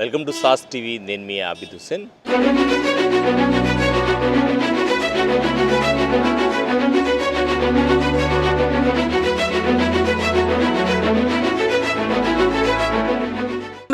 Welcome to సాస్ TV. నేను మీ Abid Hussain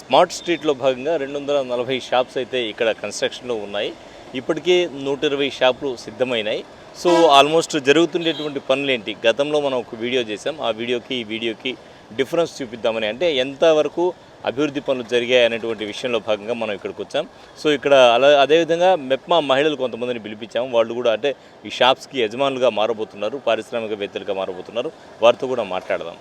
smart స్ట్రీట్లో భాగంగా రెండు వందల నలభై షాప్స్ అయితే ఇక్కడ కన్స్ట్రక్షన్లో ఉన్నాయి. ఇప్పటికే నూట ఇరవై షాపులు సిద్ధమైనాయి. సో ఆల్మోస్ట్ జరుగుతుండేటువంటి పనులు ఏంటి గతంలో మనం ఒక వీడియో చేసాం ఆ వీడియోకి ఈ వీడియోకి డిఫరెన్స్ చూపిద్దామని. అంటే ఎంతవరకు అభివృద్ధి పనులు జరిగాయి అనేటువంటి విషయంలో భాగంగా మనం ఇక్కడికి వచ్చాం. సో ఇక్కడ అలా అదేవిధంగా మెప్మా మహిళలు కొంతమందిని పిలిపించాము. వాళ్ళు కూడా అంటే ఈ షాప్స్కి యజమానులుగా మారబోతున్నారు పారిశ్రామికవేత్తలుగా మారబోతున్నారు. వారితో కూడా మాట్లాడదాం.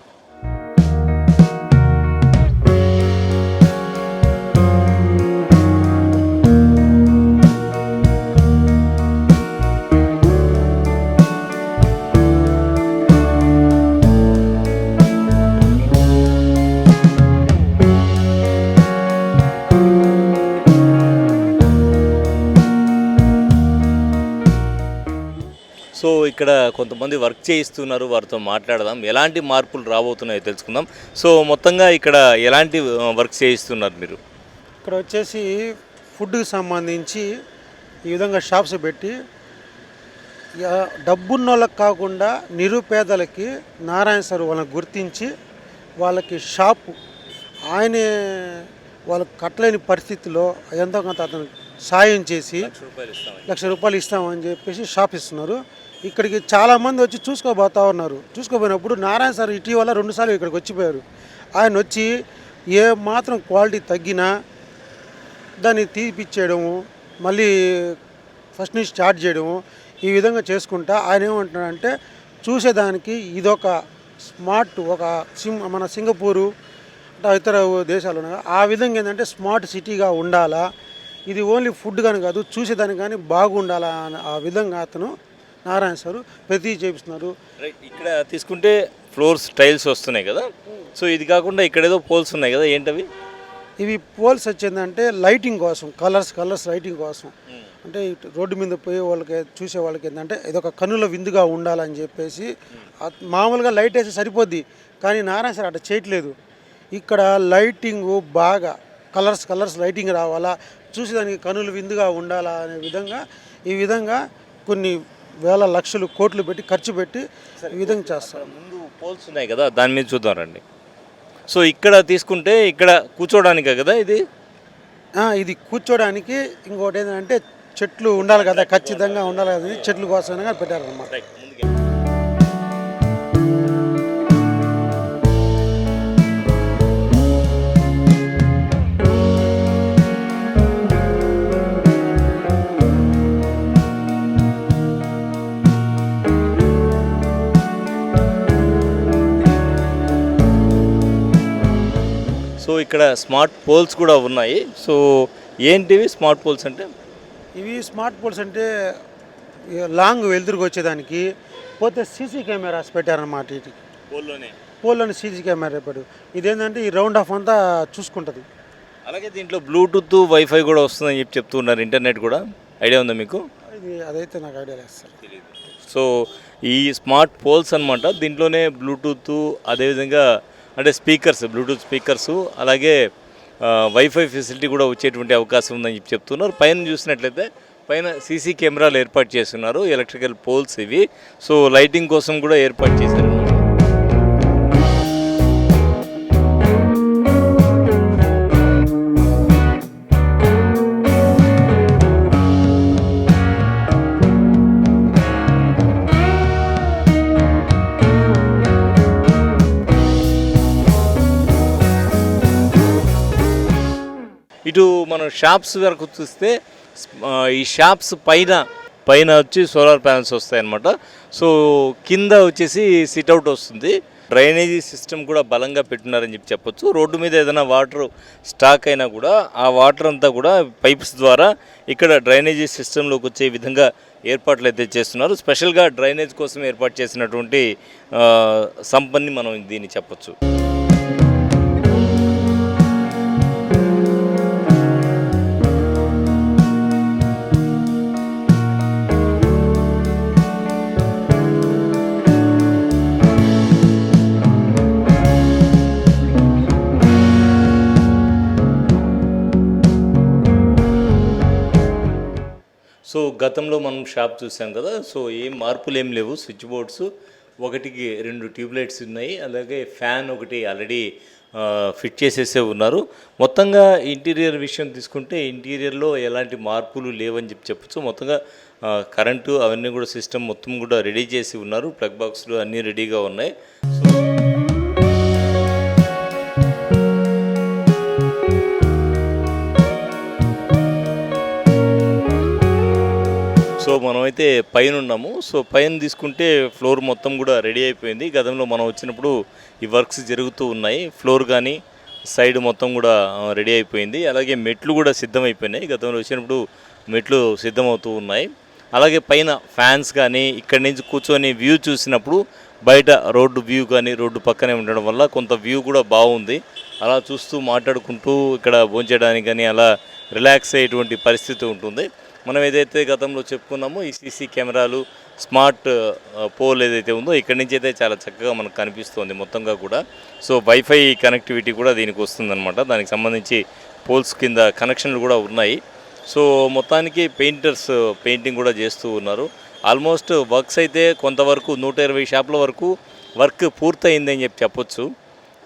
ఇక్కడ కొంతమంది వర్క్ చేయిస్తున్నారు వారితో మాట్లాడదాం. ఎలాంటి మార్పులు రాబోతున్నాయో తెలుసుకుందాం. సో మొత్తంగా ఇక్కడ ఎలాంటి వర్క్ చేయిస్తున్నారు మీరు? ఇక్కడ వచ్చేసి ఫుడ్కి సంబంధించి ఈ విధంగా షాప్స్ పెట్టి యా- డబ్బున్న వాళ్ళకి కాకుండా నిరుపేదలకి నారాయణ సార్ వాళ్ళని గుర్తించి వాళ్ళకి షాపు ఆయనే వాళ్ళకి కట్టలేని పరిస్థితిలో ఎంతో కొంత అతను సాయం చేసి లక్ష రూపాయలు ఇస్తామని చెప్పేసి షాప్ ఇస్తున్నారు. ఇక్కడికి చాలామంది వచ్చి చూసుకోబోతా ఉన్నారు. చూసుకోపోయినప్పుడు నారాయణ సార్ ఇటీవల రెండుసార్లు ఇక్కడికి వచ్చిపోయారు. ఆయన వచ్చి ఏ మాత్రం క్వాలిటీ తగ్గినా దాన్ని తీపిచ్చేయడము మళ్ళీ ఫస్ట్ నుంచి స్టార్ట్ చేయడము ఈ విధంగా చేసుకుంటా ఆయన ఏమంటున్నాడంటే చూసేదానికి ఇదొక స్మార్ట్ ఒక సిం మన సింగపూరు ఇతర దేశాలు ఉన్నాయి. ఆ విధంగా ఏంటంటే స్మార్ట్ సిటీగా ఉండాలా ఇది ఓన్లీ ఫుడ్ కానీ కాదు చూసేదానికి కానీ బాగుండాలా అని ఆ విధంగా అతను నారాయణ సారు ప్రతి చేపిస్తున్నారు. ఇక్కడ తీసుకుంటే ఫ్లోర్స్ టైల్స్ వస్తున్నాయి కదా? సో ఇది కాకుండా ఇక్కడ ఏదో పోల్స్ ఉన్నాయి కదా ఏంటవి? ఇవి పోల్స్ వచ్చిందంటే లైటింగ్ కోసం కలర్స్ కలర్స్ లైటింగ్ కోసం. అంటే రోడ్డు మీద పోయే వాళ్ళకి చూసే వాళ్ళకి ఏంటంటే ఇదొక కన్నుల విందుగా ఉండాలని చెప్పేసి మామూలుగా లైట్ వేస్తే సరిపోద్ది కానీ నారాయణ సార్ అట్లా చేయట్లేదు. ఇక్కడ లైటింగ్ బాగా కలర్స్ కలర్స్ లైటింగ్ రావాలా చూసేదానికి కనులు విందుగా ఉండాలా అనే విధంగా ఈ విధంగా కొన్ని వేల లక్షలు కోట్లు పెట్టి ఖర్చు పెట్టి ఈ విధంగా చేస్తారు. ముందు పోల్స్ ఉన్నాయి కదా దాని మీద చూద్దాం రండి. సో ఇక్కడ తీసుకుంటే ఇక్కడ కూర్చోడానికే కదా ఇది? ఆ, ఇది కూర్చోడానికి ఇంకోటి ఏంటంటే చెట్లు ఉండాలి కదా ఖచ్చితంగా ఉండాలి కదా అని చెట్ల కోసం పెట్టారన్నమాట. ఇక్కడ స్మార్ట్ పోల్స్ కూడా ఉన్నాయి. సో ఏంటివి స్మార్ట్ పోల్స్ అంటే? ఇవి స్మార్ట్ పోల్స్ అంటే లాంగ్ వెలుతురుకు వచ్చేదానికి పోతే సీసీ కెమెరాస్ పెట్టారన్నమాట ఇది పోల్లోనే? పోల్లోని సీసీ కెమెరా పెట్టారు. ఇదేంటంటే ఈ రౌండ్ ఆఫ్ అంతా చూసుకుంటుంది. అలాగే దీంట్లో బ్లూటూత్ వైఫై కూడా వస్తుందని చెప్పి చెప్తున్నారు ఇంటర్నెట్ కూడా. ఐడియా ఉందా మీకు? ఇది అదైతే నాకు ఐడియా లేదు సార్. సో ఈ స్మార్ట్ పోల్స్ అన్నమాట. దీంట్లోనే బ్లూటూత్ అదేవిధంగా అంటే స్పీకర్స్ బ్లూటూత్ స్పీకర్స్ అలాగే వైఫై ఫెసిలిటీ కూడా వచ్చేటువంటి అవకాశం ఉందని చెప్పి చెప్తున్నారు. పైన చూసినట్లయితే పైన సీసీ కెమెరాలు ఏర్పాటు చేస్తున్నారు ఎలక్ట్రికల్ పోల్స్ ఇవి. సో లైటింగ్ కోసం కూడా ఏర్పాటు చేశారు. ఇటు మనం షాప్స్ వరకు చూస్తే ఈ షాప్స్ పైన పైన వచ్చి సోలార్ ప్యానల్స్ వస్తాయన్నమాట. సో కింద వచ్చేసి సిట్అవుట్ వస్తుంది. డ్రైనేజీ సిస్టమ్ కూడా బలంగా పెట్టున్నారని చెప్పి చెప్పొచ్చు. రోడ్డు మీద ఏదైనా వాటర్ స్టాక్ అయినా కూడా ఆ వాటర్ అంతా కూడా పైప్స్ ద్వారా ఇక్కడ డ్రైనేజీ సిస్టంలోకి వచ్చే విధంగా ఏర్పాట్లు అయితే చేస్తున్నారు. స్పెషల్గా డ్రైనేజ్ కోసం ఏర్పాటు చేసినటువంటి సంపన్ని మనం దీన్ని చెప్పొచ్చు. గతంలో మనం షాప్ చూసాం కదా సో ఏం మార్పులు ఏం లేవు. స్విచ్ బోర్డ్స్ ఒకటికి రెండు ట్యూబ్ లైట్స్ ఉన్నాయి. అలాగే ఫ్యాన్ ఒకటి ఆల్రెడీ ఫిట్ చేసేసే ఉన్నారు. మొత్తంగా ఇంటీరియర్ విషయం తీసుకుంటే ఇంటీరియర్లో ఎలాంటి మార్పులు లేవని చెప్పి చెప్పచ్చు. మొత్తంగా కరెంటు అవన్నీ కూడా సిస్టమ్ మొత్తం కూడా రెడీ చేసి ఉన్నారు. ప్లగ్ బాక్స్లు అన్నీ రెడీగా ఉన్నాయి. సో సో మనమైతే పైన ఉన్నాము సో పైన తీసుకుంటే ఫ్లోర్ మొత్తం కూడా రెడీ అయిపోయింది. గతంలో మనం వచ్చినప్పుడు ఈ వర్క్స్ జరుగుతూ ఉన్నాయి. ఫ్లోర్ కానీ సైడ్ మొత్తం కూడా రెడీ అయిపోయింది. అలాగే మెట్లు కూడా సిద్ధమైపోయినాయి. గతంలో వచ్చినప్పుడు మెట్లు సిద్ధమవుతూ ఉన్నాయి. అలాగే పైన ఫ్యాన్స్ కానీ ఇక్కడి నుంచి కూర్చొని వ్యూ చూసినప్పుడు బయట రోడ్డు వ్యూ కానీ రోడ్డు పక్కనే ఉండడం వల్ల కొంత వ్యూ కూడా బాగుంది. అలా చూస్తూ మాట్లాడుకుంటూ ఇక్కడ భోంచేయడానికి కానీ అలా రిలాక్స్ అయ్యేటువంటి పరిస్థితి ఉంటుంది. మనం ఏదైతే గతంలో చెప్పుకున్నామో ఈ సీసీ కెమెరాలు స్మార్ట్ పోల్ ఏదైతే ఉందో ఇక్కడి నుంచి అయితే చాలా చక్కగా మనకు కనిపిస్తుంది మొత్తంగా కూడా. సో వైఫై కనెక్టివిటీ కూడా దీనికి వస్తుందన్నమాట. దానికి సంబంధించి పోల్స్ కింద కనెక్షన్లు కూడా ఉన్నాయి. సో మొత్తానికి పెయింటర్స్ పెయింటింగ్ కూడా చేస్తూ ఉన్నారు. ఆల్మోస్ట్ వర్క్స్ అయితే కొంతవరకు నూట ఇరవై షాపుల వరకు వర్క్ పూర్తయిందని చెప్పి చెప్పొచ్చు.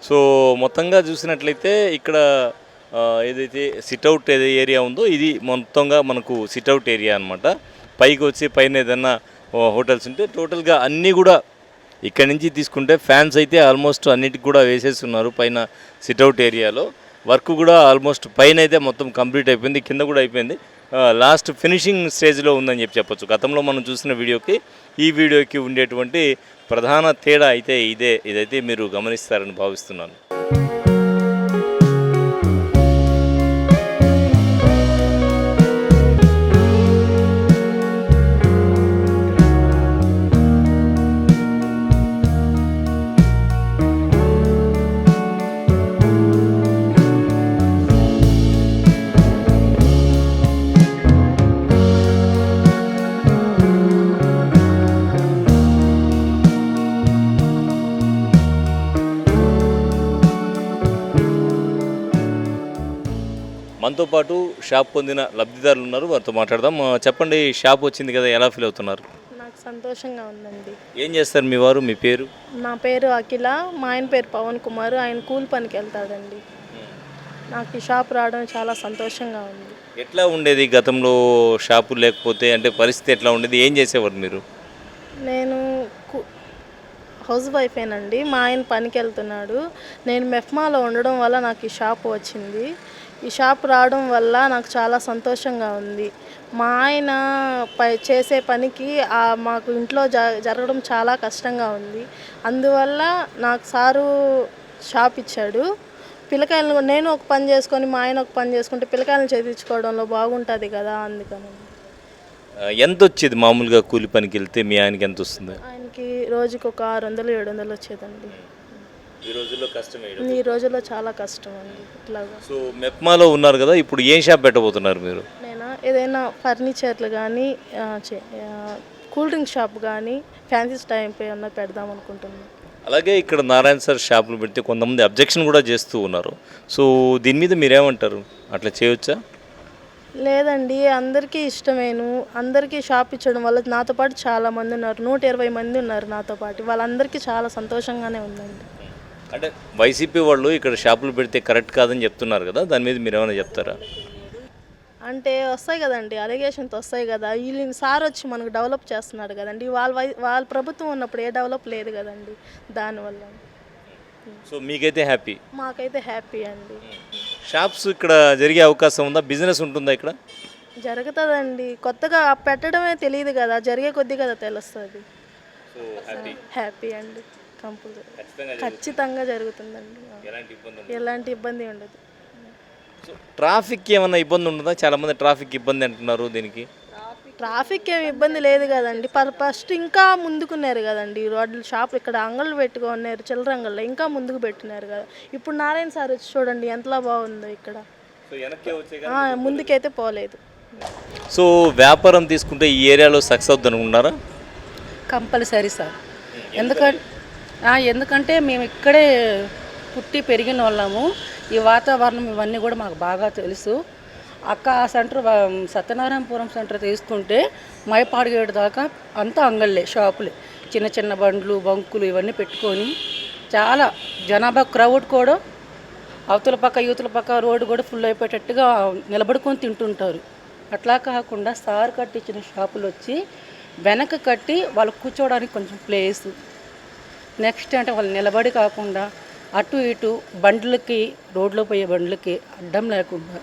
సో మొత్తంగా చూసినట్లయితే ఇక్కడ ఏదైతే సిట్అవుట్ ఏదో ఏరియా ఉందో ఇది మొత్తంగా మనకు సిట్అవుట్ ఏరియా అనమాట పైకి వచ్చి పైన ఏదైనా హోటల్స్ ఉంటే టోటల్గా అన్నీ కూడా ఇక్కడి నుంచి తీసుకుంటే ఫ్యాన్స్ అయితే ఆల్మోస్ట్ అన్నిటికి కూడా వేసేస్తున్నారు పైన సిట్అవుట్ ఏరియాలో. వర్క్ కూడా ఆల్మోస్ట్ పైన అయితే మొత్తం కంప్లీట్ అయిపోయింది కింద కూడా అయిపోయింది. లాస్ట్ ఫినిషింగ్ స్టేజ్లో ఉందని చెప్పి చెప్పొచ్చు. గతంలో మనం చూసిన వీడియోకి ఈ వీడియోకి ఉండేటువంటి ప్రధాన తేడా అయితే ఇదే. ఇదైతే మీరు గమనిస్తారని భావిస్తున్నాను. మనతో పాటు షాప్ పొందిన లబ్ధిదారులు ఉన్నారు వారితో మాట్లాడదాం. చెప్పండి షాప్ వచ్చింది కదా ఎలా ఫీల్ అవుతున్నారు? నాకు సంతోషంగా ఉందండి. ఏం చేస్తారు మీ వారు మీ పేరు? నా పేరు అఖిల మా ఆయన పేరు పవన్ కుమార్ ఆయన కూలి పనికి వెళ్తాడండి. నాకు ఈ షాప్ రావడం చాలా సంతోషంగా ఉంది. ఎట్లా ఉండేది గతంలో షాపు లేకపోతే అంటే పరిస్థితి ఎట్లా ఉండేది ఏం చేసేవారు మీరు? నేను హౌస్ వైఫేనండి మా ఆయన పనికి వెళ్తున్నాడు. నేను మెఫ్మాలో ఉండడం వల్ల నాకు ఈ షాప్ వచ్చింది. ఈ షాప్ రావడం వల్ల నాకు చాలా సంతోషంగా ఉంది. మా ఆయన పై చేసే పనికి మాకు ఇంట్లో జ జరగడం చాలా కష్టంగా ఉంది. అందువల్ల నాకు సారు షాప్ ఇచ్చాడు. పిల్లకాయలను నేను ఒక పని చేసుకొని మా ఆయన ఒక పని చేసుకుంటే పిల్లకాయలను చేయించుకోవడంలో బాగుంటుంది కదా అందుకని. ఎంత వచ్చేది మామూలుగా కూలి పనికి వెళ్తే మీ ఆయనకి ఎంత వస్తుంది ఆయనకి రోజుకి ఒక ఆరు వందలు ఏడు వందలు వచ్చేదండి. ఈ రోజుల్లో కష్టమే ఈ రోజుల్లో చాలా కష్టం అండి ఇట్లాగా. సో మెప్మాలో ఉన్నారు కదా ఇప్పుడు ఏం షాప్ పెట్టబోతున్నారు మీరు? నేను? ఏదైనా ఫర్నిచర్లు కానీ కూల్ డ్రింక్ షాప్ కానీ ఫ్యాన్సీ టైం ఏమన్నా పెడదాం అనుకుంటున్నాను అలాగే ఇక్కడ నారాయణ సార్ షాపులు పెడితే కొంతమంది అబ్జెక్షన్ కూడా చేస్తూ ఉన్నారు. సో దీని మీద మీరేమంటారు? అట్లా చేయొచ్చా? లేదండి అందరికీ ఇష్టమేను. అందరికీ షాప్ ఇచ్చడం వల్ల నాతో పాటు చాలా మంది ఉన్నారు. నూట ఇరవై మంది ఉన్నారు నాతో పాటు. వాళ్ళందరికీ చాలా సంతోషంగానే ఉందండి. అంటే వైసీపీ వాళ్ళు ఇక్కడ షాపులు పెడితే కరెక్ట్ కాదని చెప్తున్నారు కదా దాని మీద మీరు ఏమైనా చెప్తారా? అంటే వస్తాయి కదండి అలిగేషన్స్ వస్తాయి కదా. వీళ్ళు సార్ వచ్చి మనకు డెవలప్ చేస్తున్నాడు కదండి. వాళ్ళ వై వాళ్ళ ప్రభుత్వం ఉన్నప్పుడు ఏ డెవలప్ లేదు కదండి దానివల్ల. సో మీకైతే హ్యాపీ మాకైతే హ్యాపీ అండి. షాప్స్ ఇక్కడ జరిగే అవకాశం ఉందా? బిజినెస్ ఉంటుందా ఇక్కడ? జరుగుతుందండి. కొత్తగా పెట్టడమే తెలియదు కదా జరిగే కొద్దీ కదా తెలుస్తుంది. సో హ్యాపీ హ్యాపీ అండి కంపల్సరీ ఖచ్చితంగా జరుగుతుందండి. ఎలాంటి ఇబ్బంది ఉండదు. ట్రాఫిక్ ఏమన్నా ఇబ్బంది ఉంటుందా? చాలా మంది ట్రాఫిక్ ఇబ్బంది అంటున్నారు దీనికి. ట్రాఫిక్ ఏమి ఇబ్బంది లేదు కదండి. పర్ ఫస్ట్ ఇంకా ముందుకున్నారు కదండి. రోడ్లు షాప్ ఇక్కడ అంగళ్ళు పెట్టుకున్నారు చిల్లర అంగళ్ళు ఇంకా ముందుకు పెట్టినారు కదా. ఇప్పుడు నారాయణ సార్ వచ్చి చూడండి ఎంతలా బాగుందో ఇక్కడ. ముందుకైతే పోలేదు. సో వ్యాపారం తీసుకుంటే ఈ ఏరియాలో సక్సెస్ అవుద్ది అనుకుంటున్నారా? Compulsory sir. ఎందుకంటే ఎందుకంటే మేము ఇక్కడే పుట్టి పెరిగిన వాళ్ళము. ఈ వాతావరణం ఇవన్నీ కూడా మాకు బాగా తెలుసు. అక్క ఆ సెంటర్ సత్యనారాయణపురం సెంటర్ తీసుకుంటే మైపాడుగేడు దాకా అంతా అంగళ్ళే షాపులే. చిన్న చిన్న బండ్లు బంకులు ఇవన్నీ పెట్టుకొని చాలా జనాభా క్రౌడ్ కూడా. అవతల పక్క యూతుల పక్క రోడ్డు కూడా ఫుల్ అయిపోయేటట్టుగా నిలబడుకొని తింటుంటారు. అట్లా కాకుండా సార్ కట్టించిన షాపులు వచ్చి వెనక కట్టి వాళ్ళు కూర్చోవడానికి కొంచెం ప్లేస్ నెక్స్ట్ అంటే వాళ్ళు నిలబడి కాకుండా అటు ఇటు బండ్లకి రోడ్లో పోయే బండ్లకి అడ్డం లేకుండా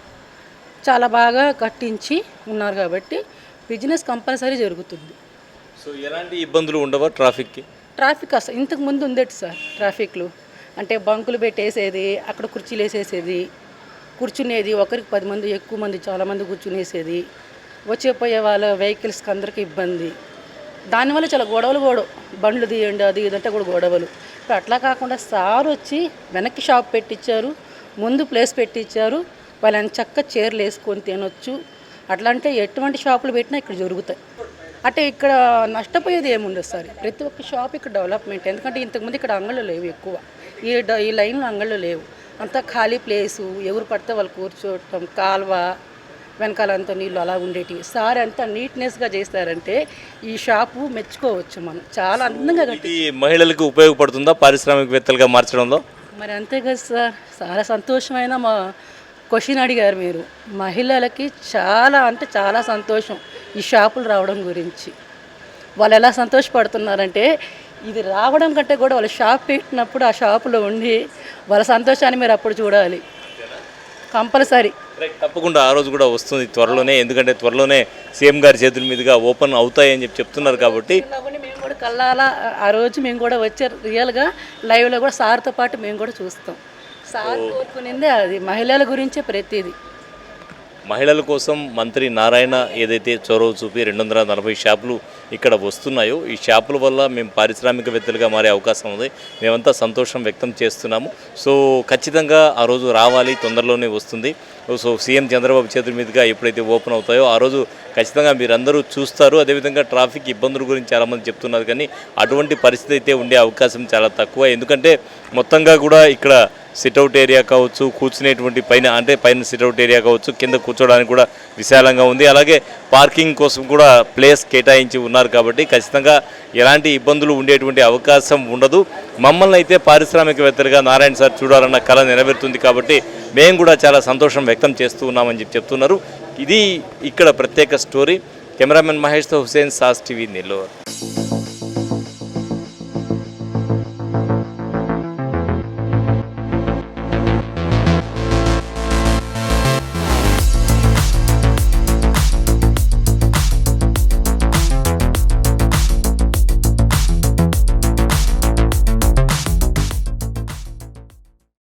చాలా బాగా కట్టించి ఉన్నారు కాబట్టి బిజినెస్ కంపల్సరీ జరుగుతుంది. సో ఎలాంటి ఇబ్బందులు ఉండవా ట్రాఫిక్కి? ట్రాఫిక్ అసలు ఇంతకు ముందు ఉండేది సార్ ట్రాఫిక్లు. అంటే బంకులు పెట్టేసేది అక్కడ కుర్చీలు వేసేసేది కూర్చునేది ఒకరికి పది మంది ఎక్కువ మంది చాలా మంది కూర్చునేసేది. వచ్చే పోయే వాళ్ళ వెహికల్స్కి అందరికీ ఇబ్బంది. దానివల్ల చాలా గొడవలు గొడవ బండ్లు తీయండి అది ఇదంటే కూడా గొడవలు. ఇప్పుడు అట్లా కాకుండా సార్ వచ్చి వెనక్కి షాప్ పెట్టించారు ముందు ప్లేస్ పెట్టించారు వాళ్ళని చక్క చీరలు వేసుకొని తినొచ్చు. అట్లా అంటే ఎటువంటి షాపులు పెట్టినా ఇక్కడ జరుగుతాయి. అంటే ఇక్కడ నష్టపోయేది ఏముండదు సార్. ప్రతి ఒక్క షాప్ ఇక్కడ డెవలప్మెంట్. ఎందుకంటే ఇంతకుముందు ఇక్కడ అంగళ్ళు లేవు ఎక్కువ. ఈ ఈ లైన్లో అంగళ్ళు లేవు. అంతా ఖాళీ ప్లేసు. ఎవరు పడితే వాళ్ళు కూర్చోవటం కాల్వ వెనకాలంతా నీళ్ళు అలా ఉండేటివి. సార్ ఎంత నీట్నెస్గా చేస్తారంటే ఈ షాపు మెచ్చుకోవచ్చు మనం. చాలా అందంగా కట్టి మహిళలకు ఉపయోగపడుతుందా పారిశ్రామికవేత్తలుగా మార్చడంలో? మరి అంతే కదా సార్. చాలా సంతోషమైన మా క్వశ్చన్ అడిగారు మీరు. మహిళలకి చాలా అంటే చాలా సంతోషం ఈ షాపులు రావడం గురించి. వాళ్ళు ఎలా సంతోషపడుతున్నారంటే ఇది రావడం కంటే కూడా వాళ్ళ షాప్ పెట్టినప్పుడు ఆ షాపులో ఉండి వాళ్ళ సంతోషాన్ని మీరు అప్పుడు చూడాలి. కంపల్సరీ. రైట్ తప్పకుండా ఆ రోజు కూడా వస్తుంది త్వరలోనే ఎందుకంటే త్వరలోనే సీఎం గారి చేతుల మీదుగా ఓపెన్ అవుతాయని చెప్పి చెప్తున్నారు కాబట్టి. మేము కూడా కల్లాల ఆ రోజు మేము కూడా వచ్చే రియల్గా లైవ్లో కూడా సార్తో పాటు మేము కూడా చూస్తాం. సార్ కోరుకునిందే అది మహిళల గురించే ప్రతిదీ. మహిళల కోసం మంత్రి నారాయణ ఏదైతే చొరవ చూపి రెండు వందల నలభై షాపులు ఇక్కడ వస్తున్నాయో ఈ షాపుల వల్ల మేము పారిశ్రామికవేత్తలుగా మారే అవకాశం ఉంది. మేమంతా సంతోషం వ్యక్తం చేస్తున్నాము. సో ఖచ్చితంగా ఆ రోజు రావాలి తొందరలోనే వస్తుంది. సో సీఎం చంద్రబాబు చేతుల మీదుగా ఎప్పుడైతే ఓపెన్ అవుతాయో ఆ రోజు ఖచ్చితంగా మీరందరూ చూస్తారు. అదేవిధంగా ట్రాఫిక్ ఇబ్బందుల గురించి చాలామంది చెప్తున్నారు కానీ అటువంటి పరిస్థితి అయితే ఉండే అవకాశం చాలా తక్కువ. ఎందుకంటే మొత్తంగా కూడా ఇక్కడ సిట్అవుట్ ఏరియా కావచ్చు కూర్చునేటువంటి పైన అంటే పైన సిట్అవుట్ ఏరియా కావచ్చు కింద కూర్చోడానికి కూడా విశాలంగా ఉంది. అలాగే పార్కింగ్ కోసం కూడా ప్లేస్ కేటాయించి ఉన్నారు కాబట్టి ఖచ్చితంగా ఎలాంటి ఇబ్బందులు ఉండేటువంటి అవకాశం ఉండదు. మమ్మల్ని అయితే పారిశ్రామికవేత్తలుగా నారాయణ సార్ చూడాలన్న కళ నెరవేరుతుంది కాబట్టి మేము కూడా చాలా సంతోషం వ్యక్తం చేస్తూ ఉన్నామని చెప్పి చెప్తున్నారు. ఇది ఇక్కడ ప్రత్యేక స్టోరీ కెమెరామెన్ మహేష్తో హుసేన్ సాస్ టీవీ నెల్లూరు.